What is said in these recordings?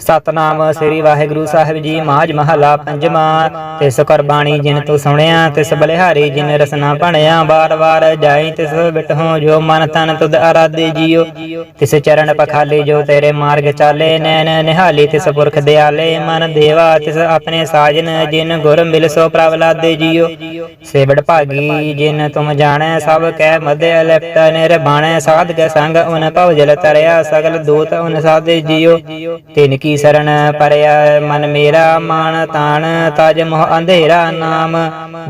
ਸਤਨਾਮ ਸ੍ਰੀ ਵਾਹਿਗੁਰੂ ਸਾਹਿਬ ਜੀ ਮਾਜ ਮਹਲਾ ਪੰਜਵਾਂ। ਤਿਸ ਕੁਰਬਾਨੀ ਜਿਨ ਤੂੰ ਸੁਣਿਆ, ਤਿਸ ਬਲਿਹਾਰੀ ਜਿਨ ਰਸਨਾ ਭਣਿਆ ਬਾਰ ਬਾਰ ਜਾਈ ਤਿਸ ਬਿਟਹੁ ਜੋ ਮਨ ਤਨ ਤੁਧ ਅਰਾਧੇ ਜੀਓ। ਤਿਸ ਚਰਨ ਪਖਾਲੇ ਜੋ ਤੇਰੇ ਮਾਰਗ ਚਾਲੇ, ਨੈਣ ਨਿਹਾਲੀ ਤਿਸ ਪੁਰਖ ਦਿਆਲੇ, ਮਨ ਦੇਵਾ ਤਿਸ ਆਪਣੇ ਸਾਜਨ ਜਿਨ ਗੁਰ ਮਿਲ ਸੋ ਪ੍ਰਭ ਲਾਦੇ ਜੀਓ। ਸੇਵੜ ਭਾਗੀ ਜਿਨ ਤੁਮ ਜਾਣੈ, ਸਭ ਕੈ ਮਧਿ ਅਲਿਪਤ ਨਿਰਬਾਣੈ ਸਾਧ ਕੇ ਸੰਗ ਉਨ ਭਵ ਜਲ ਤਰਿਆ, ਸਗਲ ਦੂਤ ਉਨ ਸਾਧੇ ਜੀਓ। ਤਿਨ ਕੀ ਸਰਣ ਪਰਿਆ ਮਨ ਮੇਰਾ ਮਾਨ ਤਾਣ, ਤਜ ਮੋਹ ਅੰਧੇਰਾ ਨਾਮ।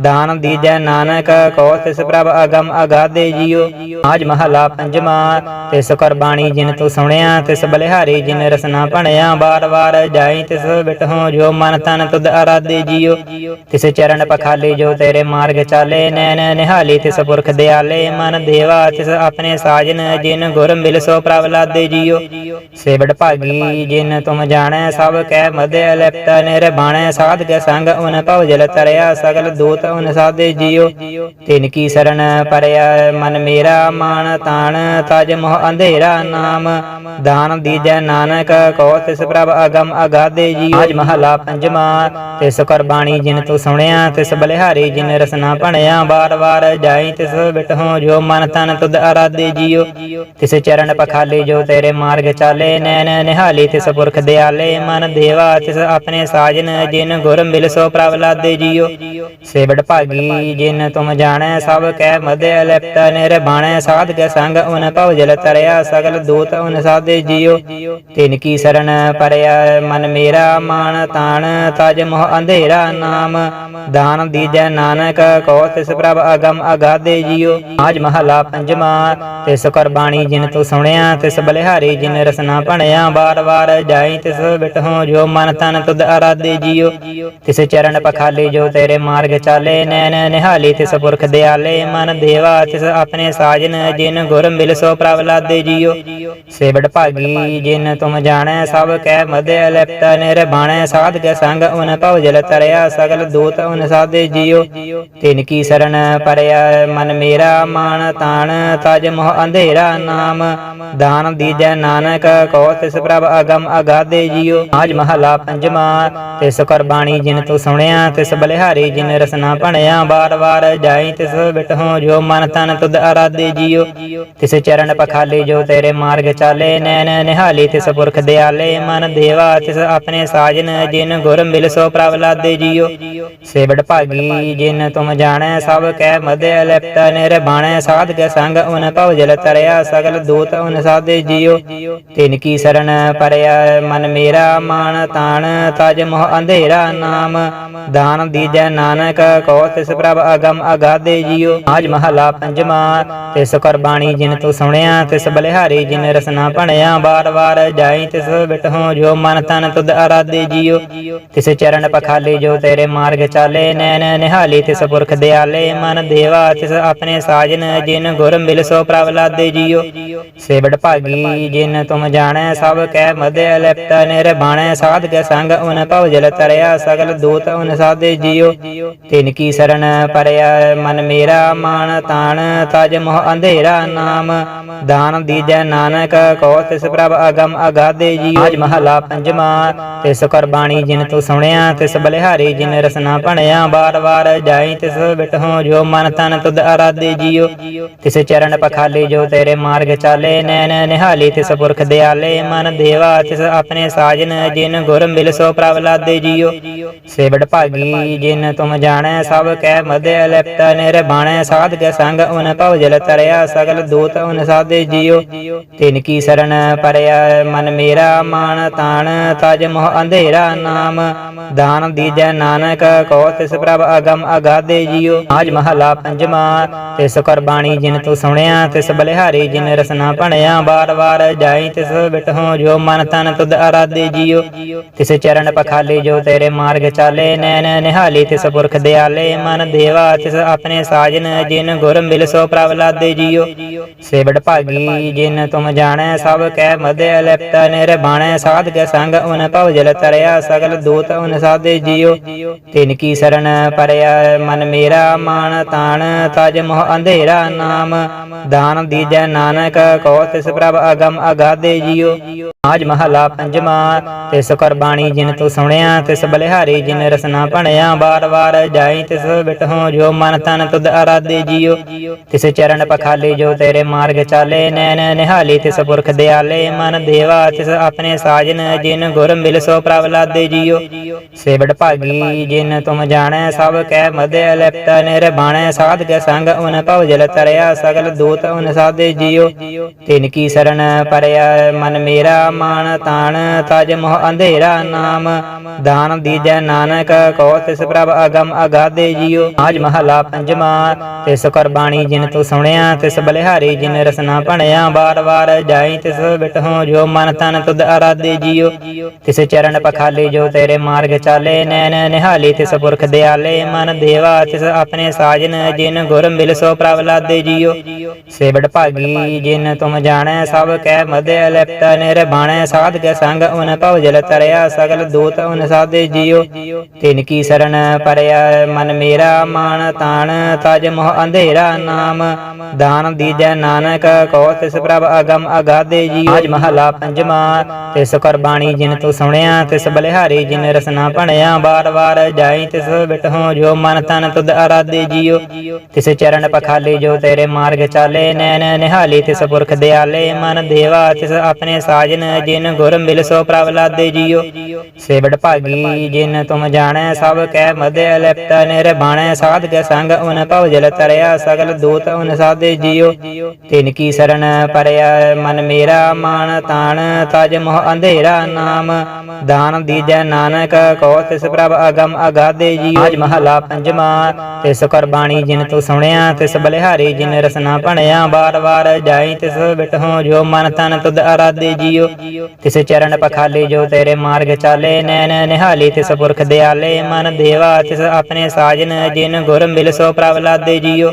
ਦਾਨ ਦੀਜੈ ਨਾਨਕ ਕੋ ਤਿਸ ਪ੍ਰਭ ਅਗਮ ਅਗਾਦੇ ਜੀਓ ਆਜ ਮਹਲਾ ਪੰਜਵਾਂ, ਤਿਸ ਕੁਰਬਾਨੀ ਜਿਨ ਤੂੰ ਸੁਣਿਆ, ਤਿਸ ਬਲਿਹਾਰੀ ਜਿਨ ਰਸਨਾ ਭਣਿਆ। ਬਾਰ ਬਾਰ ਜਾਈ ਤਿਸ ਬਿਟਹੁ, ਜੋ ਮਨ ਤਨ ਤੁਧ ਅਰਾਧੇ ਜੀਓ ਤਿਸ ਚਰਨ ਪਖਾਲੇ ਜੋ ਤੇਰੇ ਮਾਰਗ ਚਾਲੇ, ਨੈਣ ਨਿਹਾਲੀ ਤਿਸ ਪੁਰਖ ਦਿਆਲੇ। ਮਨ ਦੇਵਾ ਤਿਸ ਆਪਣੇ ਸਾਜਨ, ਜਿਨ ਗੁਰ ਮਿਲ ਸੋ ਪ੍ਰਭ ਲਾਦੇ ਜੀਓ ਸੇਵੜ ਭਾਗੀ ਜਿਨ ਤੁਮ ਜਾਣੈ ਸਭ ਕੈ ਮਧਿ ਲਿਪਤ ਨਿਰਬਾਣੈ ਸਾਧ ਕੇ ਸੰਗ ਉਨ ਭਵ ਜਲ ਤਰਿਆ ਸਗਲ ਦੂਤ ਉਨ ਸਾਧੇ ਜੀਓ ਤਿਨ ਕੀ ਸਰਣ ਪਰਿਆ ਮਨ ਮੇਰਾ ਮਾਨ ਤਾਣ, ਤਜ ਮੋਹ ਅੰਧੇਰਾ ਨਾਮ। ਦਾਨ ਦੀਜੈ ਨਾਨਕ ਕੋ ਤਿਸ ਪ੍ਰਭ ਅਗਮ ਅਗਾਦੇ ਜੀਓ ਆਜ ਮਹਲਾ ਪੰਜਵਾਂ, ਤਿਸ ਕੁਰਬਾਨੀ ਜਿਨ ਤੂੰ ਸੁਣਿਆ, ਤਿਸ ਬਲਿਹਾਰੀ ਜਿਨ ਰਸਨਾ ਭਣਿਆ। ਬਾਰ ਬਾਰ ਜਾਈ ਤਿਸ ਬਿਟਹੁ, ਜੋ ਮਨ ਤਨ ਤੁਧ ਅਰਾਧੇ ਜੀਓ ਤਿਸ ਚਰਨ ਪਖਾਲੇ ਜੋ ਤੇਰੇ ਮਾਰਗ ਚਾਲੇ, ਨੈਣ ਨਿਹਾਲੀ ਤਿਸ ਪੁਰਖ ਦੇ ਦਿਆਲੇ ਮਨ ਦੇਵਾ ਤਿਸ ਆਪਣੇ ਸਾਜਨ, ਜਿਨ ਗੁਰ ਮਿਲ ਸੋ ਪ੍ਰਭ ਲਾਦੇ ਜੀਓ। ਸੇਵੜ ਭਾਗੀ, ਜਿਨ ਤੁਮ ਜਾਣੈ ਸਭ ਕੈ ਮਧਿ ਅਲਿਪਤ, ਨਿਰਬਾਣੈ ਸਾਧ ਕੇ ਸੰਗ, ਉਨ ਭਵ ਜਲ ਤਰਿਆ, ਸਗਲ ਦੂਤ ਉਨ ਸਾਧੇ ਜੀਓ। ਤਿਨ ਕੀ ਸਰਣ ਪਰਿਆ, ਮਨ ਮੇਰਾ ਮਾਨ ਤਾਣ, ਤਜ ਮੋਹ ਅੰਧੇਰਾ ਨਾਮ। ਦਾਨ ਦੀਜੈ ਨਾਨਕ ਕੋ ਤਿਸ ਪ੍ਰਭ ਅਗਮ ਅਗਾਦੇ ਜੀਓ। ਆਜ ਮਹਲਾ ਪੰਜਵਾਂ ਤਿਸ ਕੁਰਬਾਨੀ ਜਿਨ ਤੂੰ ਸੁਣਿਆ, ਤਿਸ ਬਲਿਹਾਰੀ ਜਿਨ ਰਸਨਾ ਭਣਿਆ ਬਾਰ ਬਾਰ ਜਾਈ ਤਿਸ ਬਿਟਹੁ ਜੋ ਮਨ ਤਨ ਤੁਧ ਅਰਾਧੇ ਜੀਓ। ਤਿਸ ਚਰਨ ਪਖਾਲੇ ਜੋ ਤੇਰੇ ਮਾਰਗ ਚਾਲੇ, ਨੈਣ ਨਿਹਾਲੀ ਤਿਸ ਪੁਰਖ ਦਿਆਲੇ। ਮਨ ਦੇਵਾ ਤਿਸ ਆਪਣੇ ਸਾਜਨ, ਜਿਨ ਗੁਰ ਮਿਲ ਸੋ ਪ੍ਰਭ ਲਾਦੇ ਜੀਓ। ਸੇਵੜ ਭਾਗੀ, ਜਿਨ ਤੁਮ ਜਾਣੈ ਸਭ ਕੈ ਮਧਿ ਅਲਿਪਤ, ਨਿਰਬਾਣੈ ਸਾਧ ਸੰਗ ਉਨ ਭਵ ਜਲ ਤਰਿਆ, ਸਗਲ ਦੂਤ ਉਨ ਸਾਧੇ ਜੀਓ। ਤਿਨ ਕੀ ਸਰਣ ਪਰਿਆ, ਮਨ ਮੇਰਾ ਮਾਨ ਤਾਣ, ਤਜ ਮੋਹ ਅੰਧੇਰਾ ਨਾਮ। ਦਾਨ ਦੀਜੈ ਨਾਨਕ ਕੋ ਤਿਸ ਪ੍ਰਭ ਅਗਮ ਅਗਾਦੇ ਜੀਓ। ਆਜ ਮਹਲਾ ਪੰਜਵਾਂ, ਤਿਸ ਕੁਰਬਾਨੀ ਜਿਨ ਤੂੰ ਸੁਣਿਆ, ਤਿਸ ਬਲਿਹਾਰੀ ਜਿਨ ਰਸਨਾ ਭਣਿਆ ਬਾਰ ਬਾਰ ਜਾਈ ਤਿਸ ਬਿਟਹੁ ਜੋ ਮਨ ਤਨ ਤੁਧ ਅਰਾਧੇ ਜੀਓ। ਤਿਸ ਚਰਨ ਪਖਾਲੇ ਜੋ ਤੇਰੇ ਮਾਰਗ ਚਾਲੇ, ਨੈਣ ਨਿਹਾਲੀ ਤਿਸ ਪੁਰਖ ਦਿਆਲੇ, ਮਨ ਦੇਵਾ ਤਿਸ ਆਪਣੇ ਸਾਜਨ, ਜਿਨ ਗੁਰ ਮਿਲ ਸੋ ਪ੍ਰਭ ਲਾਦੇ ਜੀਓ। ਸੇਵੜ ਭਾਗੀ ਜਿਨ ਤੁਮ ਜਾਣੈ, ਸਭ ਕੈ ਮਧਿ ਅਲਿਪਤ ਨਿਰਬਾਣੈ ਸਾਧ ਕੇ ਸੰਗ ਉਨ ਭਵ ਜਲ ਤਰਿਆ, ਸਗਲ ਦੂਤ ਉਨ ਸਾਧੇ ਜੀਓ। ਤਿਨ ਕੀ ਸਰਣ ਪਰਿਆ, ਮਨ ਮੇਰਾ ਮਨ ਤਾਣ, ਤਜ ਮੋਹ ਅੰਧੇਰਾ ਨਾਮ। ਦਾਨ ਦੀਜੈ ਨਾਨਕ ਕੋ ਤਿਸ ਪ੍ਰਭ ਅਗਮ ਅਗਾਦੇ ਜੀਓ ਆਜ ਮਹਲਾ ਪੰਜਵਾਂ, ਤਿਸ ਕੁਰਬਾਨੀ ਜਿਨ ਤੂੰ ਸੁਣਿਆ, ਤਿਸ ਬਲਿਹਾਰੀ ਜਿਨ ਰਸਨਾ ਭਣਿਆ। ਬਾਰ ਬਾਰ ਜਾਈ ਤਿਸ ਬਿਟਹੁ, ਜੋ ਮਨ ਤਨ ਤੁਧ ਅਰਾਧੇ ਜੀਓ ਤਿਸ ਚਰਨ ਪਖਾਲੇ ਜੋ ਤੇਰੇ ਮਾਰਗ ਚਾਲੇ, ਨੈਣ ਨਿਹਾਲੀ ਤਿਸ ਪੁਰਖ ਦਿਆਲੇ। ਮਨ ਦੇਵਾ ਤਿਸ ਆਪਣੇ ਸਾਜਨ, ਜਿਨ ਗੁਰ ਮਿਲ ਸੋ ਪ੍ਰਭ ਲਾਦੇ ਜੀਓ ਸੇਵੜ ਭਾਗੀ ਜਿਨ ਤੁਮ ਜਾਣੈ, ਸਭ ਕੈ ਮਧਿ ਅਲਿਪਤ ਨਿਰਬਾਣੈ ਸਾਧ ਕੇ ਸੰਗ ਉਨ ਭਵ ਜਲ ਤਰਿਆ, ਸਗਲ ਦੂਤ ਉਨ ਸਾਧੇ ਜੀਓ। ਤਿਨ ਕੀ ਸਰਣ ਪਰਿਆ, ਮਨ ਮੇਰਾ ਮਾਨ ਤਾਣ, ਤਜ ਮੋਹ ਅੰਧੇਰਾ ਨਾਮ। ਦਾਨ ਦੀਜੈ ਨਾਨਕ ਕੋ ਤਿਸ ਪ੍ਰਭ ਅਗਮ ਅਗਾਦੇ ਜੀਓ। ਆਜ ਮਹਲਾ ਪੰਜਵਾਂ, ਤਿਸ ਕੁਰਬਾਨੀ ਜਿਨ ਤੂੰ ਸੁਣਿਆ, ਤਿਸ ਬਲਿਹਾਰੀ ਜਿਨ ਰਸਨਾ ਭਣਿਆ। ਬਾਰ ਬਾਰ ਜਾਈ ਤਿਸ ਬਿਟਹੁ, ਜੋ ਮਨ ਤਨ ਤੁਧ ਅਰਾਧੇ ਜੀਓ। ਤਿਸ ਚਰਨ ਪਖਾਲੇ ਜੋ ਤੇਰੇ ਮਾਰਗ ਚਾਲੇ, ਨੈਣ ਨਿਹਾਲੀ ਤਿਸ ਪੁਰਖ ਦਿਆਲੇ। ਮਨ ਦੇਵਾ ਤਿਸ ਆਪਣੇ ਸਾਜਨ, ਜਿਨ ਗੁਰ ਮਿਲ ਸੋ ਪ੍ਰਭ ਲਾਦੇ ਜੀਓ। ਸੇਵੜ ਭਾਗੀ, ਜਿਨ ਤੁਮ ਜਾਣੈ ਸਭ ਕੈ ਮਧਿ ਅਲਿਪਤ ਨਿਰਬਾਣੈ। ਸਾਧ ਕੇ ਸੰਗ ਉਨ ਭਵ ਜਲ ਤਰਿਆ ਸਗਲ ਦੂਤ ਉਨ ਸਾਧੇ ਜੀਓ। ਤਿਨ ਕੀ ਸਰਣ ਪਰਿਆ, ਮਨ ਮੇਰਾ ਮਾਨ ਤਾਣ, ਤਜ ਮੋਹ ਅੰਧੇਰਾ ਨਾਮ। ਦਾਨ ਦੀਜੈ ਨਾਨਕ ਕੋ ਤਿਸ ਪ੍ਰਭ ਅਗਮ ਅਗਾਦੇ ਜੀਓ। ਆਜ ਮਹਲਾ ਪੰਜਵਾਂ, ਤਿਸ ਕੁਰਬਾਨੀ ਜਿਨ ਤੂੰ ਸੁਣਿਆ, ਤਿਸ ਬਲਿਹਾਰੀ ਜਿਨ ਰਸਨਾ ਭਣਿਆ। ਬਾਰ ਬਾਰ ਜਾਈ ਤਿਸ ਬਿਟਹੁ, ਜੋ ਮਨ ਤਨ ਤੁਧ ਅਰਾਧੇ ਜੀਓ। ਤਿਸ ਚਰਨ ਪਖਾਲੇ ਜੋ ਤੇਰੇ ਮਾਰਗ ਚਾਲੇ, ਨੈਣ ਨਿਹਾਲੀ ਤਿਸ ਪੁਰਖ ਦਿਆਲੇ, ਮਨ ਦੇਵਾ ਤਿਸ ਆਪਣੇ ਸਾਜਨ, ਜਿਨ ਗੁਰ ਮਿਲ ਸੋ ਪ੍ਰਭ ਲਾਦੇ ਜੀਓ। ਸੇਵੜ ਭਾਗੀ, ਜਿਨ ਤੁਮ ਜਾਣੈ, ਸਭ ਕੈ ਮਧਿ ਅਲਿਪਤ ਨਿਰਬਾਣੈ ਸਾਧ ਸੰਗ ਉਨ ਭਵ ਜਲ ਤਰਿਆ, ਸਗਲ ਦੂਤ ਉਨ ਸਾਧੇ ਜੀਓ। ਤਿਨ ਕੀ ਸਰਣ ਪਰਿਆ, ਮਨ ਮੇਰਾ ਮਾਨ ਤਾਣ, ਤਜ ਮੋਹ ਅੰਧੇਰਾ ਨਾਮ। ਦਾਨ ਦੀਜੈ ਨਾਨਕ ਕੋ ਤਿਸ ਪ੍ਰਭ ਅਗਮ ਅਗਾਦੇ ਜੀਓ। ਆਜ ਮਹਲਾ ਪੰਜ ਪੰਜਵਾਂ ਤਿਸ ਕੁਰਬਾਨੀ ਜਿਨ ਤੂੰ ਸੁਣਿਆ, ਤਿਸ ਬਲਿਹਾਰੀ ਜਿਨ ਰਸਨਾ ਭਣਿਆ ਬਾਰ ਬਾਰ ਜਾਈ ਤਿਸ ਬਿਟਹੁ ਜੋ ਮਨ ਤਨ ਤੁਧ ਅਰਾਧੇ ਜੀਓ। ਤਿਸ ਚਰਨ ਪਖਾਲੇ ਜੋ ਤੇਰੇ ਮਾਰਗ ਚਾਲੇ, ਨੈਣ ਨਿਹਾਲੀ ਤਿਸ ਪੁਰਖ ਦਿਆਲੇ, ਮਨ ਦੇਵਾ ਤਿਸ ਆਪਣੇ ਸਾਜਨ, ਜਿਨ ਗੁਰ ਮਿਲ ਸੋ ਪ੍ਰਭ ਲਾਦੇ ਜੀਓ। ਸੇਵੜ ਭਾਗੀ ਜਿਨ ਤੁਮ ਜਾਣੈ, ਸਭ ਕੈ ਮਧਿ ਅਲਿਪਤ ਨਿਰਬਾਣੈ ਸਾਧ ਕੇ ਸੰਗ ਉਨ ਭਵ ਜਲ ਤਰਿਆ ਸਗਲ ਦੂਤ ਉਨ ਸਾਧੇ ਜੀਓ। ਤਿਨ ਕੀ ਸਰਣ ਪਰਿਆ, ਮਨ ਮੇਰਾ ਮਾਨ ਤਾਣ ਤਜ ਮੋਹ ਅੰਧੇਰਾ ਨਾਮ। ਦਾਨ ਦੀਜੈ ਨਾਨਕ ਕੋ ਤਿਸ ਪ੍ਰਭ ਅਗਮ ਅਗਾਧੇ ਜੀਓ ਆਜ ਮਹਲਾ ਪੰਜਵਾਂ, ਤਿਸ ਕੁਰਬਾਨੀ ਜਿਨ ਤੂੰ ਸੁਣਿਆ, ਤਿਸ ਬਲਿਹਾਰੀ ਜਿਨ ਰਸਨਾ ਭਣਿਆ। ਬਾਰ ਬਾਰ ਜਾਈ ਤਿਸ ਬਿਟਹੁ, ਜੋ ਮਨ ਤਨ ਤੁਧ ਅਰਾਧੇ ਜੀਓ ਤਿਸ ਚਰਨ ਪਖਾਲੇ ਜੋ ਤੇਰੇ ਮਾਰਗ ਚਾਲੇ, ਨੈਣ ਨਿਹਾਲੀ ਤਿਸ ਪੁਰਖ ਦਿਆਲੇ। ਮਨ ਦੇਵਾ ਤਿਸ ਆਪਣੇ ਸਾਜਨ, ਜਿਨ ਗੁਰ ਮਿਲ ਸੋ ਪ੍ਰਭ ਲਾਦੇ ਜੀਓ ਸੇਵੜ ਭਾਗੀ ਜਿਨ ਤੁਮ ਜਾਣੈ, ਸਭ ਕੈ ਮਧਿ ਅਲਿਪਤ, ਨਿਰਬਾਣੈ ਸਾਧ ਕੇ ਸੰਗ ਉਨ ਭਵ ਜਲ ਤਰਿਆ ਸਗਲ ਦੂਤ ਉਨ ਸਾਧੇ ਜੀਓ। ਤਿਨ ਕੀ ਸਰਣ ਪਰਿਆ ਮਨ ਮੇਰਾ ਮਾਨ ਤਾਣ, ਤਜ ਮੋਹ ਅੰਧੇਰਾ ਨਾਮ। ਦਾਨ ਦੀਜੈ ਨਾਨਕ ਕੋ ਤਿਸ ਪ੍ਰਭ ਅਗਮ ਅਗਾਧੇ ਜੀ ਆਜ ਮਹਲਾ ਪੰਜਵਾਂ, ਤਿਸ ਕੁਰਬਾਨੀ ਜਿਨ ਤੂੰ ਸੁਣਿਆ, ਤਿਸ ਬਲਿਹਾਰੀ ਜਿਨ ਰਸਨਾ ਭਣਿਆ। ਬਾਰ ਬਾਰ ਜਾਈ ਤਿਸ ਬਿਟਹੁ, ਜੋ ਮਨ ਤਨ ਤੁਧ ਅਰਾਧੇ ਜੀਓ। ਤਿਸ ਚਰਨ ਪਖਾਲੇ ਜੋ ਤੇਰੇ ਮਾਰਗ ਚਾਲੇ, ਨੈਣ ਨਿਹਾਲੀ ਤਿਸ ਪੁਰਖ ਦਿਆਲੇ। ਮਨ ਦੇਵਾ ਤਿਸ ਆਪਣੇ ਸਾਜਨ, ਜਿਨ ਗੁਰ ਮਿਲ ਸੋ ਪ੍ਰਭ ਲਾਦੇ ਜੀਓ। ਸੇਵੜ ਭਾਗੀ, ਜਿਨ ਤੁਮ ਜਾਣੈ ਸਭ ਕੈ ਮਧਿ ਅਲਿਪਤ ਨਿਰਬਾਣੈ ਸਾਧ ਸੰਗ ਉਨ ਭਵ ਜਲ ਤਰਿਆ, ਸਗਲ ਦੂਤ ਉਨ ਸਾਧੇ ਜੀਓ। ਤਿਨ ਕੀ ਸਰਣ ਪਰਿਆ, ਮਨ ਮੇਰਾ ਮਾਨ ਤਾਣ, ਤਜ ਮੋਹ ਅੰਧੇਰਾ ਨਾਮ। ਦਾਨ ਦੀਜੈ ਨਾਨਕ ਕੋ ਤਿਸ ਪ੍ਰਭ ਅਗਮ ਅਗਾਧੇ ਜੀ ਆਜ ਮਹਲਾ ਪੰਜਵਾਂ, ਤਿਸ ਕੁਰਬਾਨੀ ਜਿਨ ਤੂੰ ਸੁਣਿਆ, ਤਿਸ ਬਲਿਹਾਰੀ ਜਿਨ ਰਸਨਾ ਭਣਿਆ ਬਾਰ ਬਾਰ ਜਾਈ ਤਿਸ ਬਿਟਹੁ ਜੋ ਮਨ ਤਨ ਤੁਧ ਅਰਾਧੇ ਜੀਓ। ਤਿਸ ਚਰਨ ਪਖਾਲੀ ਜੋ ਤੇਰੇ ਮਾਰਗ ਚਾਲੇ, ਨੈਣ ਨਿਹਾਲੀ ਤਿਸ ਪੁਰਖ ਦਿਆਲੇ, ਮਨ ਦੇਵਾ ਤਿਸ ਆਪਣੇ ਸਾਜਨ, ਜਿਨ ਗੁਰ ਮਿਲ ਸੋ ਪ੍ਰਭ ਲਾਦੇ ਜੀਓ।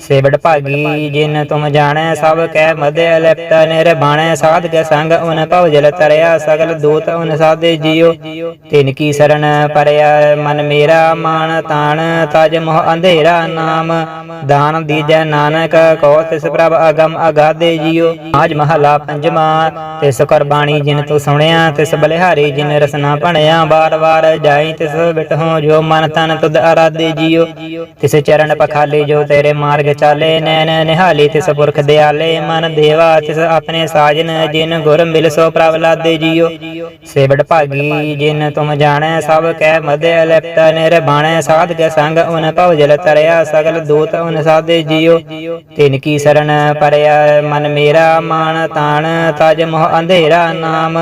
ਸੇਵੜ ਭਾਗੀ, ਜਿਨ ਤੁਮ ਜਾਣੈ, ਸਭ ਕੈ ਮਧਿ ਅਲਿਪਤ, ਨਿਰਬਾਣੈ ਸਾਧ ਸੰਗ ਉਨ ਭਵ ਜਲ ਤਰਿਆ, ਸਗਲ ਦੂਤ ਉਨ ਸਾਧੇ ਜੀਓ। ਤਿਨ ਕੀ ਸਰਣ ਪਰਿਆ, ਮਨ ਮੇਰਾ ਮਾਨ ਤਾਣ, ਤਜ ਮੋਹ ਅੰਧੇਰਾ ਨਾਮ। ਦਾਨ ਦੀਜੈ ਨਾਨਕ, ਕੋ ਤਿਸ ਪ੍ਰਭ ਅਗਮ ਅਗਾਧੇ ਜੀਓ। ਆਜ ਮਹਲਾ ਪੰਜਵਾਂ, ਤਿਸ ਕੁਰਬਾਨੀ ਜਿਨ ਤੂੰ ਸੁਣਿਆ ਤਿਸ ਬਲਿਹਾਰੀ ਜਿਨ ਰਸਨਾ ਭਣਿਆ ਬਾਰ ਬਾਰ ਜਾਈ ਤਿਸ ਬਿਟਹੁ ਜੋ ਮਨ ਤਨ ਤੁਧ ਅਰਾਧੇ ਜੀਓ ਤਿਸ ਚਰਨ ਪਖਾਲੇ ਜੋ ਤੇਰੇ ਮਾਰਗ ਚਾਲੇ, ਨੈਣ ਨਿਹਾਲੀ ਤਿਸ ਪੁਰਖ ਦਿਆਲੇ। ਮਨ ਦੇਵਾ ਤਿਸ ਆਪਣੇ ਸਾਜਨ, ਜਿਨ ਗੁਰ ਮਿਲ ਸੋ ਪ੍ਰਭ ਜੀਓ ਸੇਵੜ ਭਾਗੀ ਜਿਨ ਤੁਮ ਜਾਣੈ, ਸਭ ਕੈ ਮਧਿ ਅਲਿਪਤ ਨਿਰਬਾਣੈ ਸਾਧ ਸੰਗ ਉਨ ਭਵ ਜਲ ਤਰਿਆ, ਸਗਲ ਦੂਤ ਉਨ ਸਾਧੇ ਜੀਓ ਤਿਨ ਕੀ ਸਰਣ ਪਰਿਆ, ਮਨ ਮੇਰਾ ਮਾਨ ਤਾਣ, ਤਜ ਮੋਹ ਅੰਧੇਰਾ ਨਾਮ।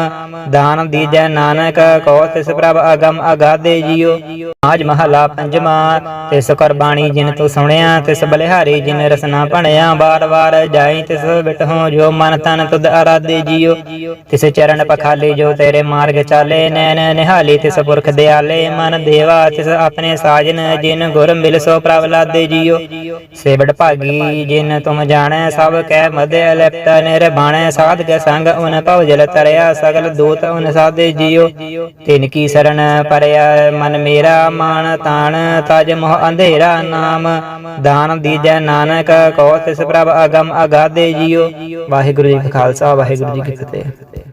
ਦਾਨ ਦੀਜੈ ਨਾਨਕ ਕੋ ਤਿਸ ਪ੍ਰਭ ਅਗਮ ਅਗਾਧੇ ਜੀਓ ਆਜ ਮਹਲਾ ਪੰਜਵਾਂ, ਤਿਸ ਕੁਰਬਾਨੀ ਜਿਨ ਤੂੰ ਸੁਣਿਆ, ਤਿਸ ਬਲਿਹਾਰੀ ਜਿਨ ਰਸਨਾ ਭਣਿਆ। ਬਾਰ ਬਾਰ ਜਾਈ ਤਿਸ ਬਿਟਹੁ, ਜੋ ਮਨ ਤਨ ਤੁਧ ਅਰਾਧੇ ਜੀਓ ਤਿਸ ਚਰਨ ਪਖਾਲੇ, ਜੋ ਤੇਰੇ ਮਾਰਗ ਚਾਲੇ, ਨੈਣ ਨਿਹਾਲੀ, ਤਿਸ ਪੁਰਖ ਦਿਆਲੇ। ਮਨ ਦੇਵਾ, ਤਿਸ ਆਪਣੇ ਸਾਜਨ, ਜਿਨ ਗੁਰ ਮਿਲ ਸੋ ਪ੍ਰਭ ਲਾਦੇ ਜੀਓ ਸੇਵੜ ਭਾਗੀ, ਜਿਨ ਤੁਮ ਜਾਣੈ, ਸਭ ਕੈ ਮਧਿ ਅਲਿਪਤ, ਨਿਰਬਾਣੈ ਸਾਧ ਕੇ ਸੰਗ ਉਨ ਭਵ ਜਲ ਤਰਿਆ ਸਗਲ ਦੂਤ ਉਨ ਸਾਧੇ ਜੀਓ। ਤਿਨ ਕੀ ਸਰਣ ਪਰਿਆ ਮਨ ਮੇਰਾ ਮਾਨ ਤਾਣ, ਤਜ ਮੋਹ ਅੰਧੇਰਾ ਨਾਮ। ਦਾਨ ਦੀਜੈ ਨਾਨਕ ਕੋ ਤਿਸ ਪ੍ਰਭ ਅਗਮ ਅਗਾਧੇ ਜੀਓ। ਵਾਹਿਗੁਰੂ ਜੀ ਕਾ ਖਾਲਸਾ, ਵਾਹਿਗੁਰੂ ਜੀ ਕੀ ਫਤਿਹ।